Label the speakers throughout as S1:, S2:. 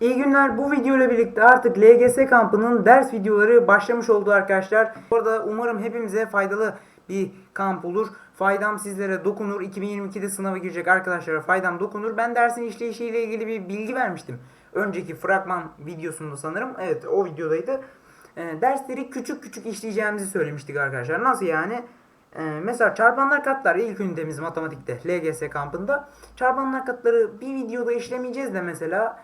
S1: İyi günler. Bu video ile birlikte artık LGS kampının ders videoları başlamış oldu arkadaşlar. Bu arada umarım hepimize faydalı bir kamp olur. Faydam sizlere dokunur. 2022'de sınava girecek arkadaşlara faydam dokunur. Ben dersin işleyişiyle ilgili bir bilgi vermiştim. Önceki fragman videosunda sanırım. Evet o videodaydı. Ee, dersleri küçük küçük işleyeceğimizi söylemiştik arkadaşlar. Nasıl yani? Ee, mesela çarpanlar katlar ilk ünitemiz matematikte LGS kampında. Çarpanlar katları bir videoda işlemeyeceğiz de mesela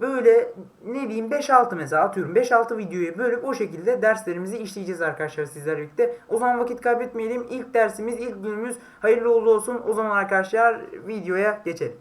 S1: böyle ne diyeyim 5-6 mesela atıyorum 5-6 videoyu bölüp o şekilde derslerimizi işleyeceğiz arkadaşlar sizlerle birlikte. O zaman vakit kaybetmeyelim. İlk dersimiz, ilk bölümümüz hayırlı uğurlu olsun. O zaman arkadaşlar videoya geçelim.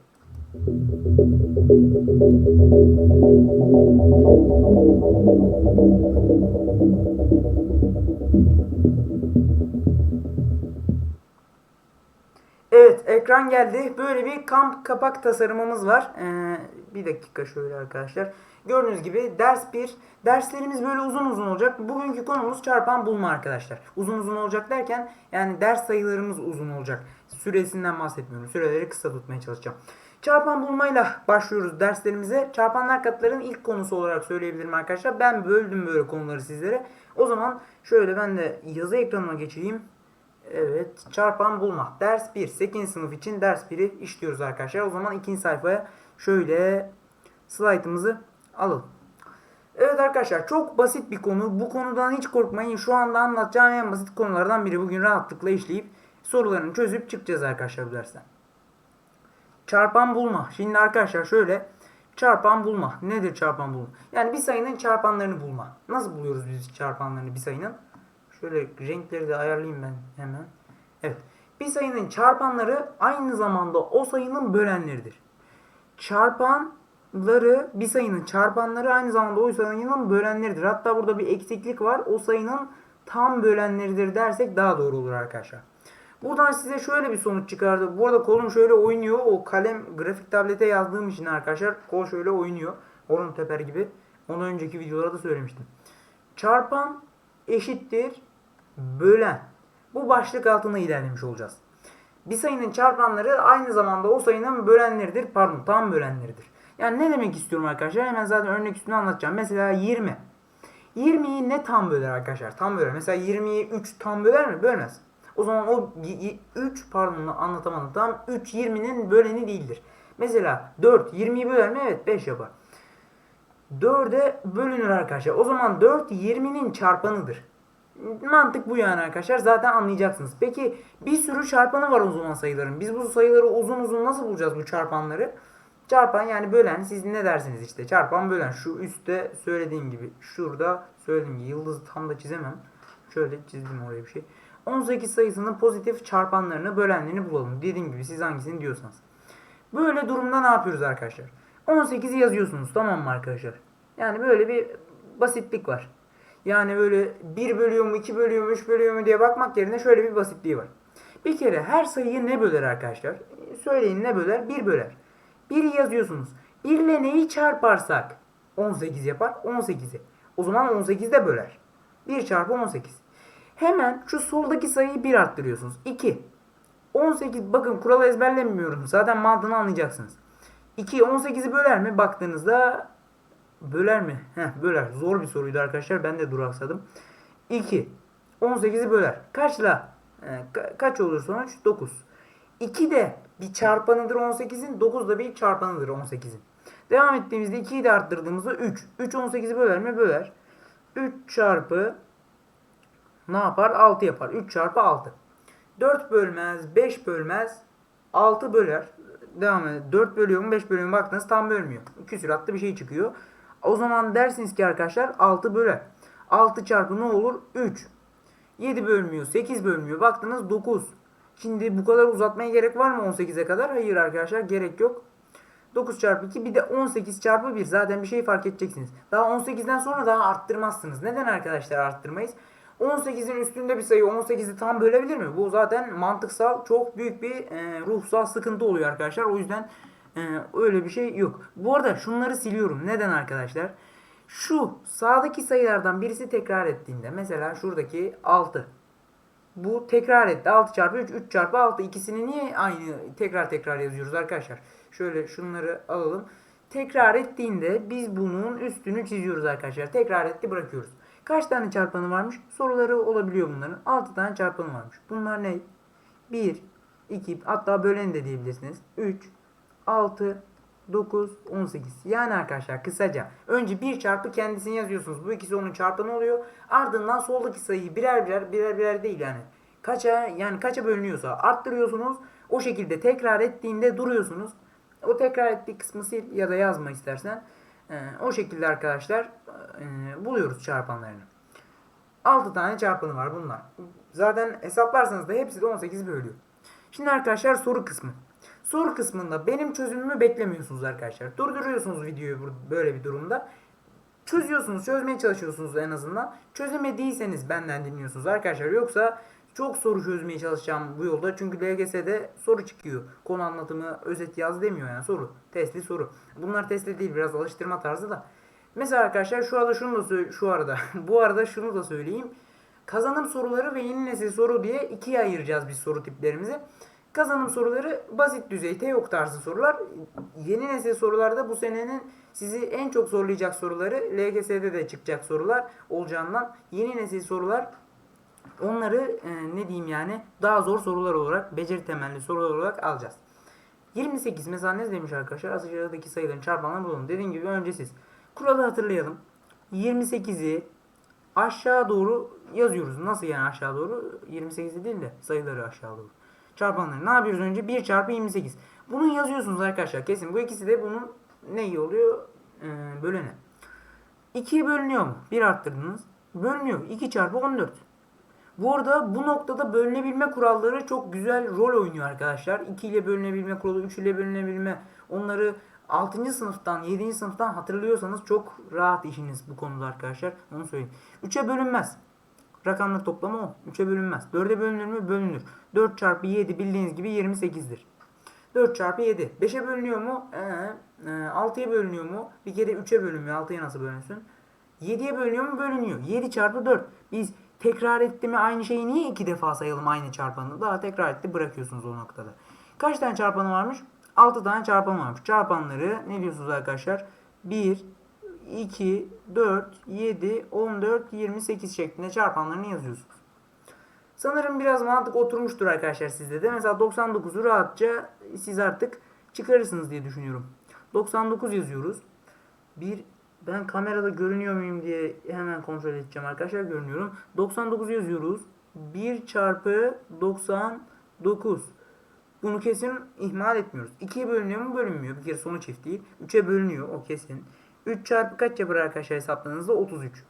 S1: Evet ekran geldi. Böyle bir kamp kapak tasarımımız var. Ee, bir dakika şöyle arkadaşlar. Gördüğünüz gibi ders 1. Derslerimiz böyle uzun uzun olacak. Bugünkü konumuz çarpan bulma arkadaşlar. Uzun uzun olacak derken yani ders sayılarımız uzun olacak. Süresinden bahsetmiyorum. Süreleri kısa tutmaya çalışacağım. Çarpan bulmayla başlıyoruz derslerimize. Çarpanlar katların ilk konusu olarak söyleyebilirim arkadaşlar. Ben böldüm böyle konuları sizlere. O zaman şöyle ben de yazı ekranıma geçeyim. Evet, çarpan bulma. Ders 1. 8. sınıf için ders 1'i işliyoruz arkadaşlar. O zaman ikinci sayfaya şöyle slaytımızı alalım. Evet arkadaşlar çok basit bir konu. Bu konudan hiç korkmayın. Şu anda anlatacağım en basit konulardan biri. Bugün rahatlıkla işleyip sorularını çözüp çıkacağız arkadaşlar bu dersten. Çarpan bulma. Şimdi arkadaşlar şöyle çarpan bulma. Nedir çarpan bulma? Yani bir sayının çarpanlarını bulma. Nasıl buluyoruz biz çarpanlarını bir sayının? Şöyle renkleri de ayarlayayım ben hemen. Evet. Bir sayının çarpanları aynı zamanda o sayının bölenleridir. Çarpanları bir sayının çarpanları aynı zamanda o sayının bölenleridir. Hatta burada bir eksiklik var. O sayının tam bölenleridir dersek daha doğru olur arkadaşlar. Buradan size şöyle bir sonuç çıkardı. Bu arada kolum şöyle oynuyor. O kalem grafik tablete yazdığım için arkadaşlar kol şöyle oynuyor. Orun teper gibi. Onu önceki videolarda söylemiştim. Çarpan eşittir bölen. Bu başlık altında ilerlemiş olacağız. Bir sayının çarpanları aynı zamanda o sayının bölenleridir. Pardon tam bölenleridir. Yani ne demek istiyorum arkadaşlar? Hemen zaten örnek üstüne anlatacağım. Mesela 20. 20'yi ne tam böler arkadaşlar? Tam böler. Mesela 20'yi 3 tam böler mi? Bölmez. O zaman o 3 pardon anlatamadım. Tam 3 20'nin böleni değildir. Mesela 4 20'yi böler mi? Evet 5 yapar. 4'e bölünür arkadaşlar. O zaman 4 20'nin çarpanıdır. Mantık bu yani arkadaşlar. Zaten anlayacaksınız. Peki bir sürü çarpanı var zaman sayıların. Biz bu sayıları uzun uzun nasıl bulacağız bu çarpanları? Çarpan yani bölen siz ne dersiniz işte çarpan bölen şu üstte söylediğim gibi şurada söylediğim gibi yıldızı tam da çizemem. Şöyle çizdim oraya bir şey. 18 sayısının pozitif çarpanlarını bölenlerini bulalım. Dediğim gibi siz hangisini diyorsanız. Böyle durumda ne yapıyoruz arkadaşlar? 18'i yazıyorsunuz tamam mı arkadaşlar? Yani böyle bir basitlik var. Yani böyle 1 bölüyor mu, 2 bölüyor mu, 3 bölüyor mu diye bakmak yerine şöyle bir basitliği var. Bir kere her sayıyı ne böler arkadaşlar? Söyleyin ne böler? 1 böler. 1'i yazıyorsunuz. 1 ile neyi çarparsak 18 yapar? 18'i. O zaman 18 de böler. 1 çarpı 18. Hemen şu soldaki sayıyı 1 arttırıyorsunuz. 2. 18 bakın kuralı ezberlemiyorum. Zaten mantığını anlayacaksınız. 2 18'i böler mi? Baktığınızda böler mi? Heh, böler. Zor bir soruydu arkadaşlar. Ben de duraksadım. 2. 18'i böler. Kaçla? Ee, ka- kaç olur sonuç? 9. 2 de bir çarpanıdır 18'in. 9 da bir çarpanıdır 18'in. Devam ettiğimizde 2'yi de arttırdığımızda 3. 3 18'i böler mi? Böler. 3 çarpı ne yapar? 6 yapar. 3 çarpı 6. 4 bölmez, 5 bölmez, 6 böler. Devam edelim. 4 bölüyor mu 5 bölüyor mu baktınız tam bölmüyor. Küsuratlı bir şey çıkıyor. O zaman dersiniz ki arkadaşlar 6 böler. 6 çarpı ne olur? 3. 7 bölmüyor, 8 bölmüyor. Baktınız 9. Şimdi bu kadar uzatmaya gerek var mı 18'e kadar? Hayır arkadaşlar gerek yok. 9 çarpı 2 bir de 18 çarpı 1 zaten bir şey fark edeceksiniz. Daha 18'den sonra daha arttırmazsınız. Neden arkadaşlar arttırmayız? 18'in üstünde bir sayı 18'i tam bölebilir mi? Bu zaten mantıksal çok büyük bir e, ruhsal sıkıntı oluyor arkadaşlar. O yüzden e, öyle bir şey yok. Bu arada şunları siliyorum. Neden arkadaşlar? Şu sağdaki sayılardan birisi tekrar ettiğinde mesela şuradaki 6. Bu tekrar etti. 6 çarpı 3, 3 çarpı 6. İkisini niye aynı tekrar tekrar yazıyoruz arkadaşlar? Şöyle şunları alalım. tekrar ettiğinde biz bunun üstünü çiziyoruz arkadaşlar. Tekrar etti bırakıyoruz. Kaç tane çarpanı varmış? Soruları olabiliyor bunların. 6 tane çarpanı varmış. Bunlar ne? 1, 2, hatta bölen de diyebilirsiniz. 3, 6, 9, 18. Yani arkadaşlar kısaca önce 1 çarpı kendisini yazıyorsunuz. Bu ikisi onun çarpanı oluyor. Ardından soldaki sayıyı birer birer birer birer değil yani. Kaça yani kaça bölünüyorsa arttırıyorsunuz. O şekilde tekrar ettiğinde duruyorsunuz. O tekrar ettiği kısmı sil ya da yazma istersen. Ee, o şekilde arkadaşlar e, buluyoruz çarpanlarını. 6 tane çarpanı var bunlar. Zaten hesaplarsanız da hepsi de 18 bölüyor. Şimdi arkadaşlar soru kısmı. Soru kısmında benim çözümümü beklemiyorsunuz arkadaşlar. Durduruyorsunuz videoyu böyle bir durumda. Çözüyorsunuz, çözmeye çalışıyorsunuz en azından. Çözemediyseniz benden dinliyorsunuz arkadaşlar. Yoksa çok soru çözmeye çalışacağım bu yolda. Çünkü LGS'de soru çıkıyor. Konu anlatımı, özet yaz demiyor yani soru. Testli soru. Bunlar testli değil biraz alıştırma tarzı da. Mesela arkadaşlar şu arada şunu da şu arada bu arada şunu da söyleyeyim. Kazanım soruları ve yeni nesil soru diye ikiye ayıracağız biz soru tiplerimizi. Kazanım soruları basit düzey TEOK tarzı sorular. Yeni nesil sorularda bu senenin sizi en çok zorlayacak soruları LGS'de de çıkacak sorular olacağından yeni nesil sorular onları e, ne diyeyim yani daha zor sorular olarak beceri temelli sorular olarak alacağız. 28 mesela ne demiş arkadaşlar? Aşağıdaki sayıların çarpanlarını bulalım. Dediğim gibi önce siz kuralı hatırlayalım. 28'i aşağı doğru yazıyoruz. Nasıl yani aşağı doğru? 28'i değil de sayıları aşağı doğru. Çarpanları ne yapıyoruz önce? 1 çarpı 28. Bunu yazıyorsunuz arkadaşlar kesin. Bu ikisi de bunun neyi oluyor? Ee, böleni. 2'ye bölünüyor mu? 1 arttırdınız. Bölünüyor. 2 çarpı 14. Bu arada bu noktada bölünebilme kuralları çok güzel rol oynuyor arkadaşlar. 2 ile bölünebilme kuralı, 3 ile bölünebilme onları 6. sınıftan, 7. sınıftan hatırlıyorsanız çok rahat işiniz bu konuda arkadaşlar. Onu söyleyeyim. 3'e bölünmez. Rakamlar toplamı o. 3'e bölünmez. 4'e bölünür mü? Bölünür. 4 çarpı 7 bildiğiniz gibi 28'dir. 4 çarpı 7. 5'e bölünüyor mu? Ee, e, 6'ya bölünüyor mu? Bir kere 3'e bölünmüyor. 6'ya nasıl bölünsün? 7'ye bölünüyor mu? Bölünüyor. 7 çarpı 4. Biz tekrar etti mi aynı şeyi niye iki defa sayalım aynı çarpanı? Daha tekrar etti bırakıyorsunuz o noktada. Kaç tane çarpanı varmış? 6 tane çarpan varmış. Çarpanları ne diyorsunuz arkadaşlar? 1, 2, 4, 7, 14, 28 şeklinde çarpanlarını yazıyorsunuz. Sanırım biraz mantık oturmuştur arkadaşlar sizde de. Mesela 99'u rahatça siz artık çıkarırsınız diye düşünüyorum. 99 yazıyoruz. Bir ben kamerada görünüyor muyum diye hemen kontrol edeceğim arkadaşlar görünüyorum. 99 yazıyoruz. 1 çarpı 99. Bunu kesin ihmal etmiyoruz. 2'ye bölünüyor mu? Bölünmüyor. Bir kere sonu çift değil. 3'e bölünüyor. O kesin. 3 çarpı kaç yapar arkadaşlar hesapladığınızda? 33.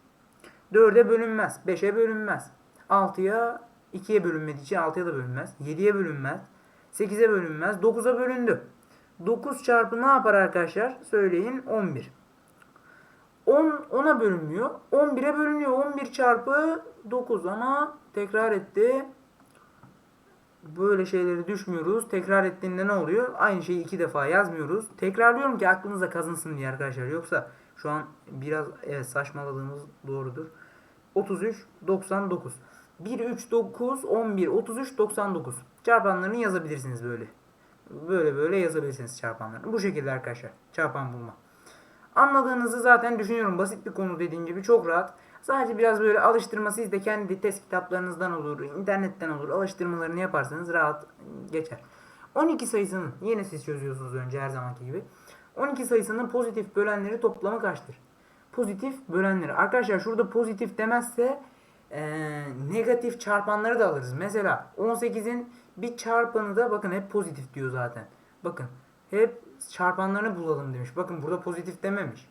S1: 4'e bölünmez. 5'e bölünmez. 6'ya 2'ye bölünmediği için 6'ya da bölünmez. 7'ye bölünmez. 8'e bölünmez. 9'a bölündü. 9 çarpı ne yapar arkadaşlar? Söyleyin 11. 10 10'a bölünmüyor. 11'e bölünüyor. 11 çarpı 9 ama tekrar etti. Böyle şeyleri düşmüyoruz. Tekrar ettiğinde ne oluyor? Aynı şeyi iki defa yazmıyoruz. Tekrarlıyorum ki aklınıza kazınsın diye arkadaşlar. Yoksa şu an biraz evet, saçmaladığımız doğrudur. 33 99. 1 3 9 11 33 99. Çarpanlarını yazabilirsiniz böyle. Böyle böyle yazabilirsiniz çarpanlarını. Bu şekilde arkadaşlar. Çarpan bulma. Anladığınızı zaten düşünüyorum. Basit bir konu dediğim gibi çok rahat. Sadece biraz böyle alıştırma siz kendi test kitaplarınızdan olur, internetten olur. Alıştırmalarını yaparsanız rahat geçer. 12 sayısının yine siz çözüyorsunuz önce her zamanki gibi. 12 sayısının pozitif bölenleri toplamı kaçtır? Pozitif bölenleri. Arkadaşlar şurada pozitif demezse eee, negatif çarpanları da alırız. Mesela 18'in bir çarpanı da bakın hep pozitif diyor zaten. Bakın hep çarpanlarını bulalım demiş. Bakın burada pozitif dememiş.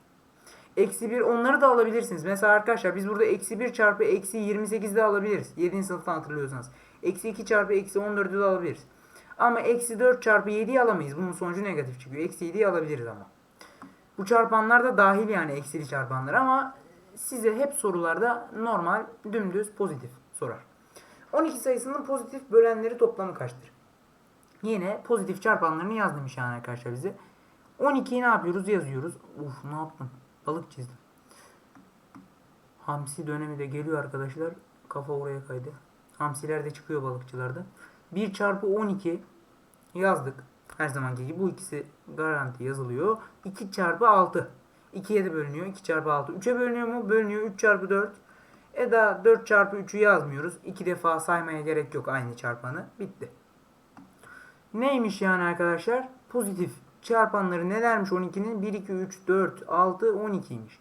S1: Eksi 1 onları da alabilirsiniz. Mesela arkadaşlar biz burada eksi 1 çarpı eksi 28 de alabiliriz. 7. sınıftan hatırlıyorsanız. Eksi 2 çarpı eksi 14'ü de alabiliriz. Ama eksi 4 çarpı 7'yi alamayız. Bunun sonucu negatif çıkıyor. Eksi 7'yi alabiliriz ama. Bu çarpanlar da dahil yani eksili çarpanlar ama size hep sorularda normal dümdüz pozitif sorar. 12 sayısının pozitif bölenleri toplamı kaçtır? Yine pozitif çarpanlarını yaz demiş yani arkadaşlar bize. 12'yi ne yapıyoruz? Yazıyoruz. Uf ne yaptım? Balık çizdim. Hamsi dönemi de geliyor arkadaşlar. Kafa oraya kaydı. Hamsiler de çıkıyor balıkçılarda. 1 çarpı 12 yazdık. Her zamanki gibi bu ikisi garanti yazılıyor. 2 çarpı 6. 2'ye de bölünüyor. 2 çarpı 6. 3'e bölünüyor mu? Bölünüyor. 3 çarpı 4. E da 4 çarpı 3'ü yazmıyoruz. 2 defa saymaya gerek yok aynı çarpanı. Bitti. Neymiş yani arkadaşlar? Pozitif çarpanları nelermiş 12'nin? 1, 2, 3, 4, 6, 12'ymiş.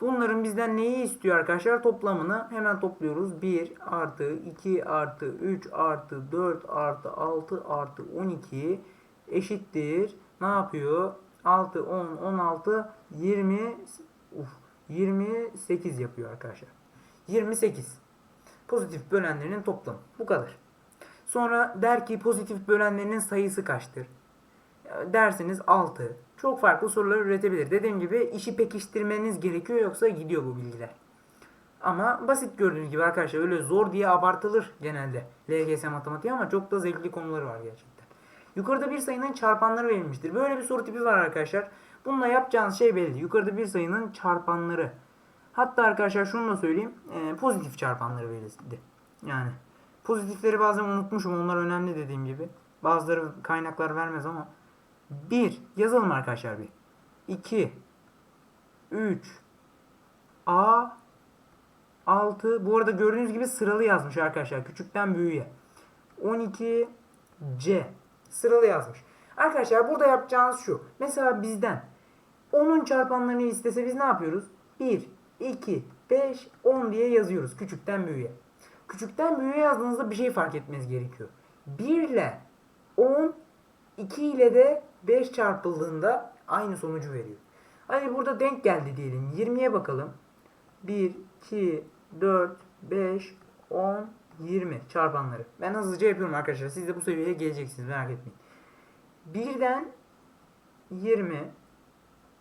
S1: Bunların bizden neyi istiyor arkadaşlar? Toplamını hemen topluyoruz. 1 artı 2 artı 3 artı 4 artı 6 artı 12 eşittir. Ne yapıyor? 6, 10, 16, 20, uf, 28 yapıyor arkadaşlar. 28. Pozitif bölenlerinin toplamı. Bu kadar. Sonra der ki pozitif bölenlerinin sayısı kaçtır? Dersiniz 6. Çok farklı sorular üretebilir. Dediğim gibi işi pekiştirmeniz gerekiyor yoksa gidiyor bu bilgiler. Ama basit gördüğünüz gibi arkadaşlar öyle zor diye abartılır genelde LGS matematiği ama çok da zevkli konuları var gerçekten. Yukarıda bir sayının çarpanları verilmiştir. Böyle bir soru tipi var arkadaşlar. Bununla yapacağınız şey belli. Yukarıda bir sayının çarpanları. Hatta arkadaşlar şunu da söyleyeyim. e, pozitif çarpanları verildi. Yani pozitifleri bazen unutmuşum. Onlar önemli dediğim gibi. Bazıları kaynaklar vermez ama 1 yazalım arkadaşlar bir. 2 3 A 6 bu arada gördüğünüz gibi sıralı yazmış arkadaşlar küçükten büyüğe. 12 C sıralı yazmış. Arkadaşlar burada yapacağınız şu. Mesela bizden 10'un çarpanlarını istese biz ne yapıyoruz? 1 2 5 10 diye yazıyoruz küçükten büyüğe. Küçükten büyüğe yazdığınızda bir şey fark etmeniz gerekiyor. 1 ile 10 2 ile de 5 çarpıldığında aynı sonucu veriyor. Hani burada denk geldi diyelim. 20'ye bakalım. 1, 2, 4, 5, 10, 20 çarpanları. Ben hızlıca yapıyorum arkadaşlar. Siz de bu seviyeye geleceksiniz merak etmeyin. 1'den 20,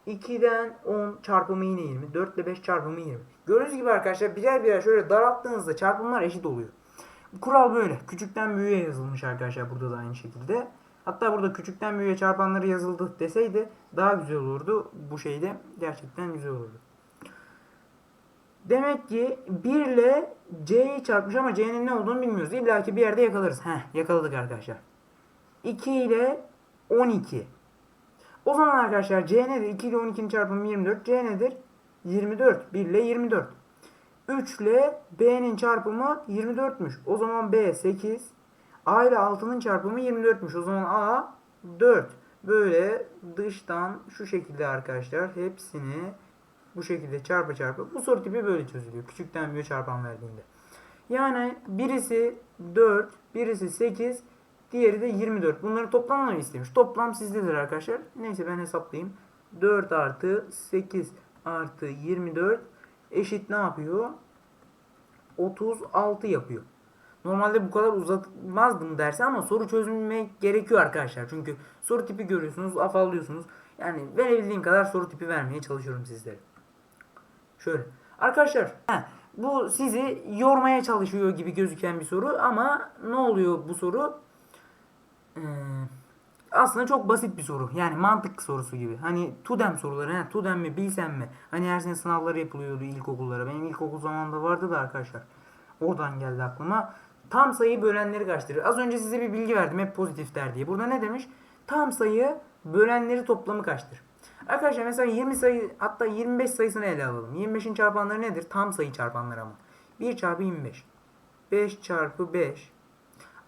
S1: 2'den 10 çarpımı yine 20, 4 ile 5 çarpımı 20. Gördüğünüz gibi arkadaşlar birer birer şöyle daralttığınızda çarpımlar eşit oluyor. Kural böyle. Küçükten büyüğe yazılmış arkadaşlar burada da aynı şekilde. Hatta burada küçükten büyüğe çarpanları yazıldı deseydi daha güzel olurdu. Bu şeyde gerçekten güzel olurdu. Demek ki 1 ile C'yi çarpmış ama C'nin ne olduğunu bilmiyoruz. İlla ki bir yerde yakalarız. Heh yakaladık arkadaşlar. 2 ile 12. O zaman arkadaşlar C nedir? 2 ile 12'nin çarpımı 24. C nedir? 24. 1 ile 24. 3 ile B'nin çarpımı 24'müş. O zaman B 8. A ile 6'nın çarpımı 24'müş. O zaman A 4. Böyle dıştan şu şekilde arkadaşlar hepsini bu şekilde çarpı çarpı. Bu soru tipi böyle çözülüyor. Küçükten büyüğe çarpan verdiğinde. Yani birisi 4, birisi 8, diğeri de 24. Bunları toplamını istemiş. Toplam sizdedir arkadaşlar. Neyse ben hesaplayayım. 4 artı 8 artı 24 eşit ne yapıyor? 36 yapıyor. Normalde bu kadar uzatmazdım dersi ama soru çözmek gerekiyor arkadaşlar. Çünkü soru tipi görüyorsunuz, afallıyorsunuz. Yani verebildiğim kadar soru tipi vermeye çalışıyorum sizlere. Şöyle. Arkadaşlar he, bu sizi yormaya çalışıyor gibi gözüken bir soru ama ne oluyor bu soru? Ee, aslında çok basit bir soru. Yani mantık sorusu gibi. Hani TUDEM soruları. He, TUDEM mi bilsem mi? Hani her sene sınavları yapılıyordu ilkokullara. Benim ilkokul zamanında vardı da arkadaşlar. Oradan geldi aklıma. Tam sayı bölenleri kaçtır? Az önce size bir bilgi verdim. Hep pozitif der diye. Burada ne demiş? Tam sayı bölenleri toplamı kaçtır? Arkadaşlar mesela 20 sayı hatta 25 sayısını ele alalım. 25'in çarpanları nedir? Tam sayı çarpanları ama. 1 çarpı 25. 5 çarpı 5.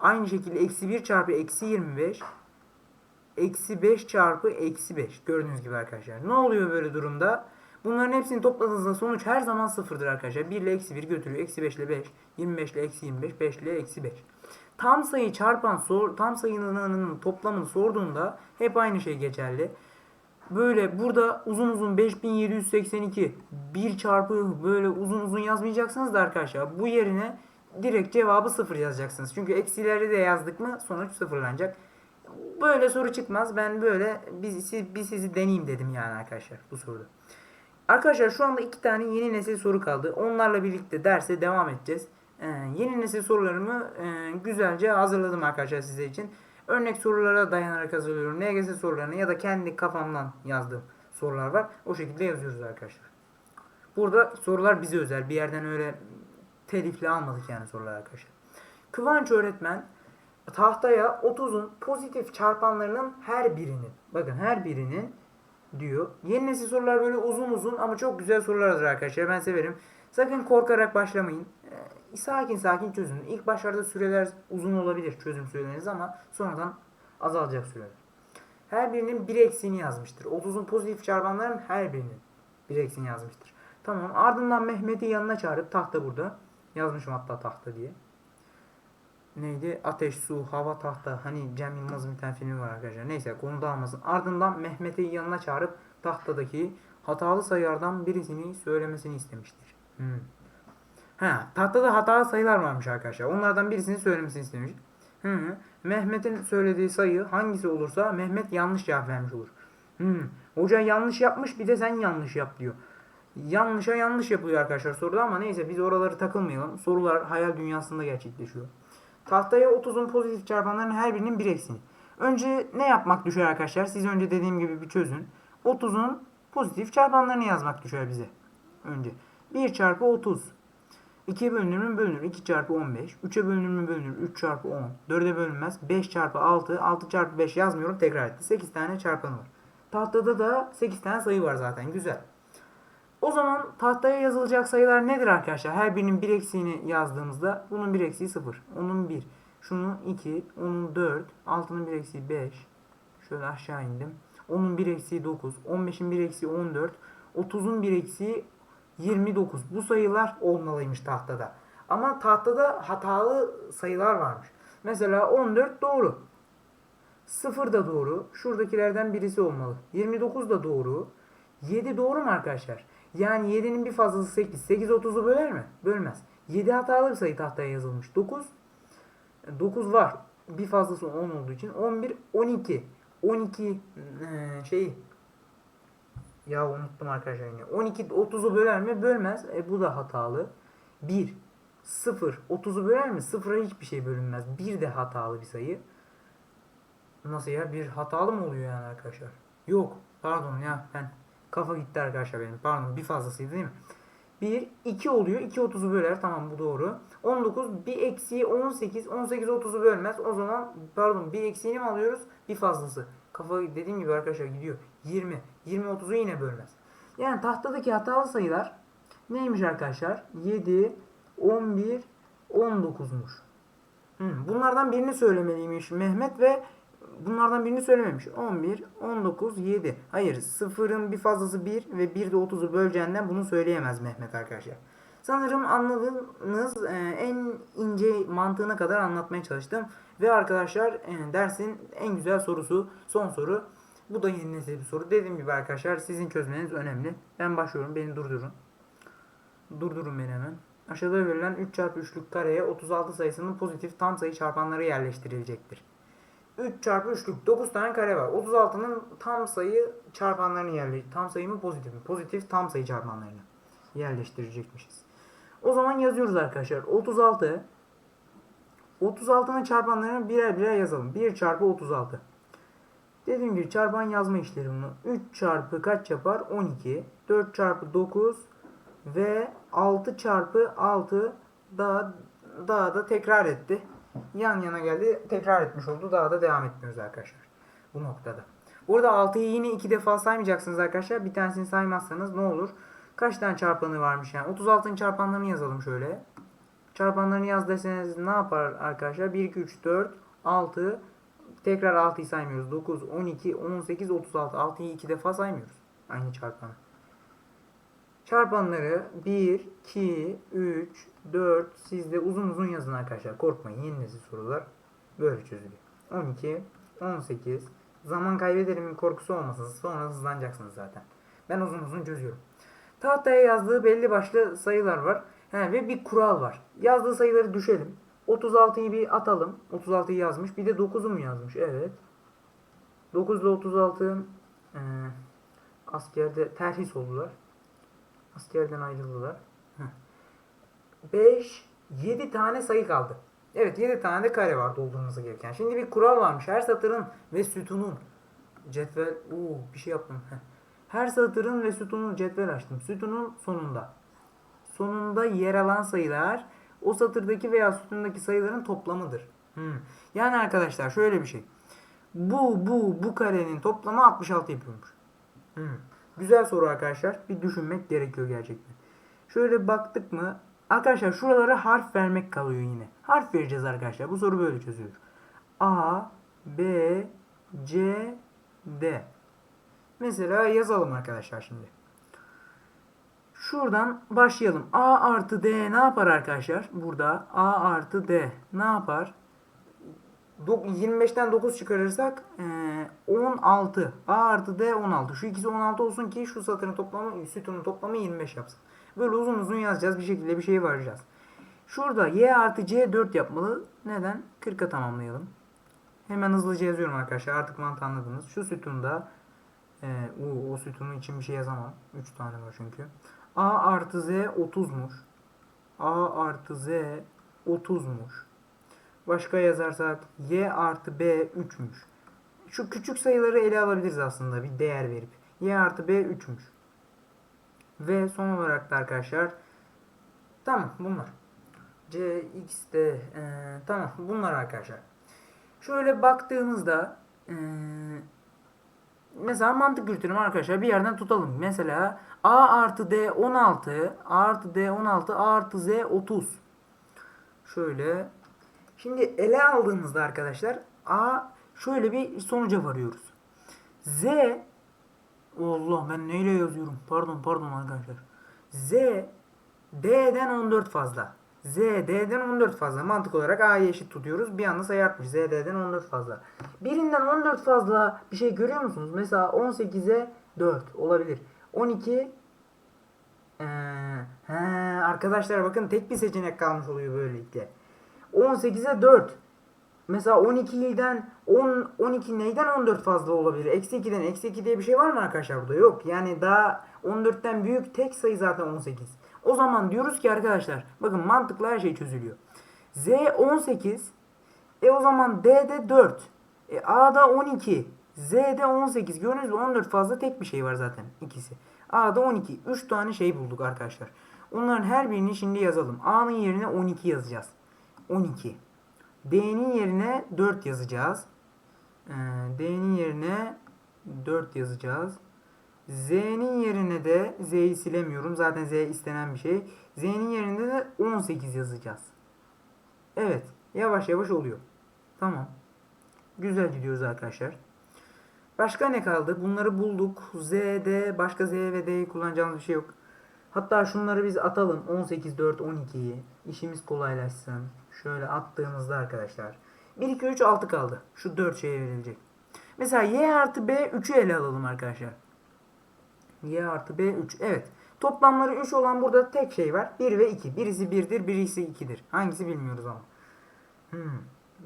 S1: Aynı şekilde eksi 1 çarpı eksi 25. Eksi 5 çarpı eksi 5. Gördüğünüz gibi arkadaşlar. Ne oluyor böyle durumda? Bunların hepsini topladığınızda sonuç her zaman sıfırdır arkadaşlar. 1 ile eksi 1 götürüyor. Eksi 5 ile 5. 25 ile eksi 25. 5 ile eksi 5. Tam sayı çarpan sor, tam sayının toplamını sorduğunda hep aynı şey geçerli. Böyle burada uzun uzun 5782 1 çarpı böyle uzun uzun yazmayacaksınız da arkadaşlar. Bu yerine direkt cevabı sıfır yazacaksınız. Çünkü eksileri de yazdık mı sonuç sıfırlanacak. Böyle soru çıkmaz. Ben böyle biz, siz, biz sizi deneyeyim dedim yani arkadaşlar bu soruda. Arkadaşlar şu anda iki tane yeni nesil soru kaldı. Onlarla birlikte derse devam edeceğiz. Ee, yeni nesil sorularımı e, güzelce hazırladım arkadaşlar size için. Örnek sorulara dayanarak hazırlıyorum. LGS sorularını ya da kendi kafamdan yazdığım sorular var. O şekilde yazıyoruz arkadaşlar. Burada sorular bize özel. Bir yerden öyle telifle almadık yani sorular arkadaşlar. Kıvanç öğretmen tahtaya 30'un pozitif çarpanlarının her birinin bakın her birinin diyor. Yeni nesil sorular böyle uzun uzun ama çok güzel sorulardır arkadaşlar. Ben severim. Sakın korkarak başlamayın. Ee, sakin sakin çözün. İlk başlarda süreler uzun olabilir çözüm süreleriniz ama sonradan azalacak süreler. Her birinin bir eksiğini yazmıştır. 30'un pozitif çarpanların her birinin bir eksiğini yazmıştır. Tamam. Ardından Mehmet'i yanına çağırıp tahta burada. Yazmışım hatta tahta diye. Neydi? Ateş, su, hava, tahta. Hani Cem Yılmaz'ın bir tane filmi var arkadaşlar. Neyse konu dağılmasın. Ardından Mehmet'i yanına çağırıp tahtadaki hatalı sayılardan birisini söylemesini istemiştir. Hmm. Ha, tahtada hatalı sayılar varmış arkadaşlar. Onlardan birisini söylemesini istemiş. Hı hı. Mehmet'in söylediği sayı hangisi olursa Mehmet yanlış cevap vermiş olur. Hmm. Hoca yanlış yapmış bir de sen yanlış yap diyor. Yanlışa yanlış yapılıyor arkadaşlar soruda ama neyse biz oraları takılmayalım. Sorular hayal dünyasında gerçekleşiyor. Tahtaya 30'un pozitif çarpanlarının her birinin bir eksiğini. Önce ne yapmak düşer arkadaşlar? Siz önce dediğim gibi bir çözün. 30'un pozitif çarpanlarını yazmak düşer bize. Önce. 1 çarpı 30. 2'ye bölünür mü bölünür. 2 çarpı 15. 3'e bölünür mü bölünür. 3 çarpı 10. 4'e bölünmez. 5 çarpı 6. 6 çarpı 5 yazmıyorum. Tekrar etti. 8 tane çarpanı var. Tahtada da 8 tane sayı var zaten. Güzel. O zaman tahtaya yazılacak sayılar nedir arkadaşlar? Her birinin bir eksiğini yazdığımızda bunun bir eksiği 0. Onun 1. Şunun 2. Onun 4. Altının bir eksiği 5. Şöyle aşağı indim. Onun bir eksiği 9. 15'in bir eksiği 14. 30'un bir eksiği 29. Bu sayılar olmalıymış tahtada. Ama tahtada hatalı sayılar varmış. Mesela 14 doğru. 0 da doğru. Şuradakilerden birisi olmalı. 29 da doğru. 7 doğru mu arkadaşlar? Yani 7'nin bir fazlası 8. 8 30'u böler mi? Bölmez. 7 hatalı bir sayı tahtaya yazılmış. 9 9 var. Bir fazlası 10 olduğu için 11 12 12 eee, şey ya unuttum arkadaşlar yine. 12 30'u böler mi? Bölmez. E bu da hatalı. 1 0 30'u böler mi? 0'a hiçbir şey bölünmez. 1 de hatalı bir sayı. Nasıl ya? Bir hatalı mı oluyor yani arkadaşlar? Yok. Pardon ya ben kafa gitti arkadaşlar benim. Pardon bir fazlasıydı değil mi? 1 2 oluyor. 2 30'u böler. Tamam bu doğru. 19 bir eksiği 18. 18 30'u bölmez. O zaman pardon bir eksiğini mi alıyoruz? Bir fazlası. Kafa dediğim gibi arkadaşlar gidiyor. 20. 20 30'u yine bölmez. Yani tahtadaki hatalı sayılar neymiş arkadaşlar? 7 11 19'muş. Hmm, bunlardan birini söylemeliymiş Mehmet ve bunlardan birini söylememiş. 11, 19, 7. Hayır sıfırın bir fazlası 1 ve 1 de 30'u böleceğinden bunu söyleyemez Mehmet arkadaşlar. Sanırım anladığınız e, en ince mantığına kadar anlatmaya çalıştım. Ve arkadaşlar e, dersin en güzel sorusu son soru. Bu da yeni nesil bir soru. Dediğim gibi arkadaşlar sizin çözmeniz önemli. Ben başlıyorum. Beni durdurun. Durdurun beni hemen. Aşağıda verilen 3 çarpı 3'lük kareye 36 sayısının pozitif tam sayı çarpanları yerleştirilecektir. 3 çarpı 3'lük 9 tane kare var. 36'nın tam sayı çarpanlarını yerleştir. Tam sayı mı pozitif mi? Pozitif tam sayı çarpanlarını yerleştirecekmişiz. O zaman yazıyoruz arkadaşlar. 36 36'nın çarpanlarını birer birer yazalım. 1 çarpı 36. Dediğim gibi çarpan yazma işlemi bunu. 3 çarpı kaç yapar? 12. 4 çarpı 9 ve 6 çarpı 6 daha daha da tekrar etti. Yan yana geldi. Tekrar etmiş oldu. Daha da devam etmiyoruz arkadaşlar. Bu noktada. Burada 6'yı yine iki defa saymayacaksınız arkadaşlar. Bir tanesini saymazsanız ne olur? Kaç tane çarpanı varmış yani? 36'ın çarpanlarını yazalım şöyle. Çarpanlarını yaz deseniz ne yapar arkadaşlar? 1, 2, 3, 4, 6. Tekrar 6'yı saymıyoruz. 9, 12, 18, 36. 6'yı iki defa saymıyoruz. Aynı çarpanı. Çarpanları 1, 2, 3, 4. Siz de uzun uzun yazın arkadaşlar. Korkmayın. Yeni nesil sorular böyle çözülüyor. 12, 18. Zaman kaybederim korkusu olmasın. Sonra hızlanacaksınız zaten. Ben uzun uzun çözüyorum. Tahtaya yazdığı belli başlı sayılar var. He, ve bir kural var. Yazdığı sayıları düşelim. 36'yı bir atalım. 36'yı yazmış. Bir de 9'u mu yazmış? Evet. 9 ile 36 e, askerde terhis oldular. Askerden ayrıldılar. 5, 7 tane sayı kaldı. Evet 7 tane de kare var doldurması gereken. Şimdi bir kural varmış. Her satırın ve sütunun cetvel uuu bir şey yaptım. Her satırın ve sütunun cetvel açtım. Sütunun sonunda. Sonunda yer alan sayılar o satırdaki veya sütundaki sayıların toplamıdır. Hmm. Yani arkadaşlar şöyle bir şey. Bu bu bu karenin toplamı 66 yapıyormuş. Hmm. Güzel soru arkadaşlar. Bir düşünmek gerekiyor gerçekten. Şöyle baktık mı? Arkadaşlar şuralara harf vermek kalıyor yine. Harf vereceğiz arkadaşlar. Bu soru böyle çözülür. A, B, C, D. Mesela yazalım arkadaşlar şimdi. Şuradan başlayalım. A artı D ne yapar arkadaşlar? Burada A artı D ne yapar? Dok- 25'ten 9 çıkarırsak eee, 16. A artı D 16. Şu ikisi 16 olsun ki şu satırın toplamı, sütunun toplamı 25 yapsın. Böyle uzun uzun yazacağız. Bir şekilde bir şeye varacağız. Şurada Y artı C 4 yapmalı. Neden? 40'a tamamlayalım. Hemen hızlıca yazıyorum arkadaşlar. Artık mantığı anladınız. Şu sütunda e, o, o sütunun için bir şey yazamam. 3 tane var çünkü. A artı Z 30'muş. A artı Z 30'muş. Başka yazarsak Y artı B 3'müş. Şu küçük sayıları ele alabiliriz aslında bir değer verip. Y artı B 3'müş. Ve son olarak da arkadaşlar tamam bunlar. C, X, D e, tamam bunlar arkadaşlar. Şöyle baktığımızda e, mesela mantık yürütelim arkadaşlar bir yerden tutalım. Mesela A artı D 16 A artı D 16 A artı Z 30. Şöyle Şimdi ele aldığımızda arkadaşlar A şöyle bir sonuca varıyoruz. Z Allah ben neyle yazıyorum? Pardon pardon arkadaşlar. Z D'den 14 fazla. Z D'den 14 fazla. Mantık olarak A'yı eşit tutuyoruz. Bir anda sayı artmış. Z D'den 14 fazla. Birinden 14 fazla bir şey görüyor musunuz? Mesela 18'e 4 olabilir. 12 ee, he, arkadaşlar bakın tek bir seçenek kalmış oluyor böylelikle. 18'e 4. Mesela 12'den 10 12 neyden 14 fazla olabilir? Eksi 2'den eksi 2 diye bir şey var mı arkadaşlar burada? Yok. Yani daha 14'ten büyük tek sayı zaten 18. O zaman diyoruz ki arkadaşlar bakın mantıklı her şey çözülüyor. Z 18. E o zaman D'de 4. E A'da 12. Z'de 18. Gördünüz mü 14 fazla tek bir şey var zaten ikisi. A'da 12. 3 tane şey bulduk arkadaşlar. Onların her birini şimdi yazalım. A'nın yerine 12 yazacağız. 12. D'nin yerine 4 yazacağız. Ee, D'nin yerine 4 yazacağız. Z'nin yerine de Z'yi silemiyorum. Zaten Z istenen bir şey. Z'nin yerine de 18 yazacağız. Evet. Yavaş yavaş oluyor. Tamam. Güzel gidiyoruz arkadaşlar. Başka ne kaldı? Bunları bulduk. Z'de başka Z ve D'yi kullanacağımız bir şey yok. Hatta şunları biz atalım. 18, 4, 12'yi. İşimiz kolaylaşsın. Şöyle attığımızda arkadaşlar. 1, 2, 3, 6 kaldı. Şu 4 şeye verilecek. Mesela Y artı B 3'ü ele alalım arkadaşlar. Y artı B 3. Evet. Toplamları 3 olan burada tek şey var. 1 ve 2. Birisi 1'dir, birisi 2'dir. Hangisi bilmiyoruz ama. Hmm.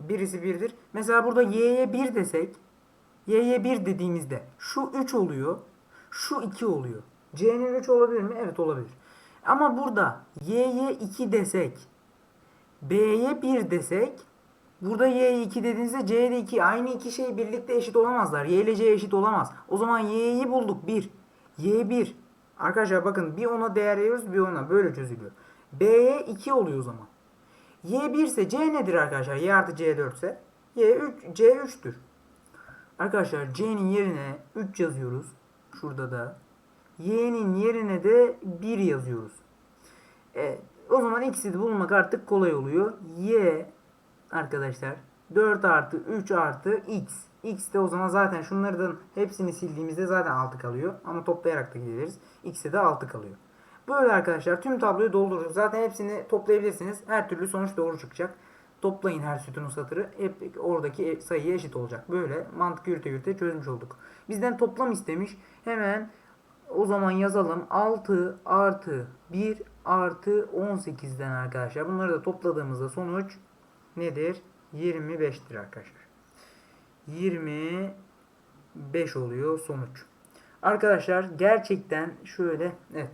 S1: Birisi 1'dir. Mesela burada Y'ye 1 desek. Y'ye 1 dediğimizde şu 3 oluyor. Şu 2 oluyor. C'nin 3 olabilir mi? Evet olabilir. Ama burada Y'ye 2 desek B'ye 1 desek burada Y'ye 2 dediğinizde C'ye de 2 aynı iki şey birlikte eşit olamazlar. Y ile C eşit olamaz. O zaman Y'yi bulduk 1. Y 1. Arkadaşlar bakın bir ona değer veriyoruz bir ona böyle çözülüyor. B'ye 2 oluyor o zaman. Y 1 ise C nedir arkadaşlar? Y artı C 4 ise Y 3, C 3'tür. Arkadaşlar C'nin yerine 3 yazıyoruz. Şurada da. Y'nin yerine de 1 yazıyoruz. E, o zaman x'i de bulmak artık kolay oluyor. Y arkadaşlar 4 artı 3 artı x. X de o zaman zaten şunlardan hepsini sildiğimizde zaten 6 kalıyor. Ama toplayarak da gideriz. X'e de 6 kalıyor. Böyle arkadaşlar tüm tabloyu doldurduk. Zaten hepsini toplayabilirsiniz. Her türlü sonuç doğru çıkacak. Toplayın her sütunun satırı. Hep oradaki sayıya eşit olacak. Böyle mantık yürüte yürüte çözmüş olduk. Bizden toplam istemiş. Hemen o zaman yazalım 6 artı 1 artı 18'den arkadaşlar. Bunları da topladığımızda sonuç nedir? 25'tir arkadaşlar. 25 oluyor sonuç. Arkadaşlar gerçekten şöyle evet.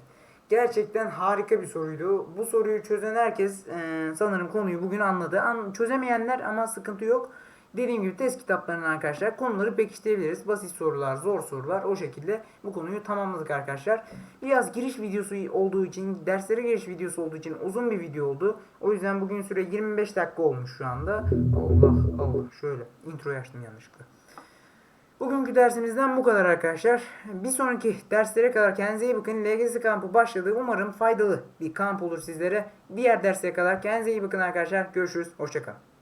S1: Gerçekten harika bir soruydu. Bu soruyu çözen herkes e, sanırım konuyu bugün anladı. An, çözemeyenler ama sıkıntı yok. Dediğim gibi test kitaplarından arkadaşlar konuları pekiştirebiliriz. Basit sorular, zor sorular o şekilde bu konuyu tamamladık arkadaşlar. Biraz giriş videosu olduğu için, derslere giriş videosu olduğu için uzun bir video oldu. O yüzden bugün süre 25 dakika olmuş şu anda. Allah Allah şöyle introyu açtım yanlışlıkla. Bugünkü dersimizden bu kadar arkadaşlar. Bir sonraki derslere kadar kendinize iyi bakın. LGS kampı başladı. Umarım faydalı bir kamp olur sizlere. Diğer derslere kadar kendinize iyi bakın arkadaşlar. Görüşürüz. Hoşçakalın.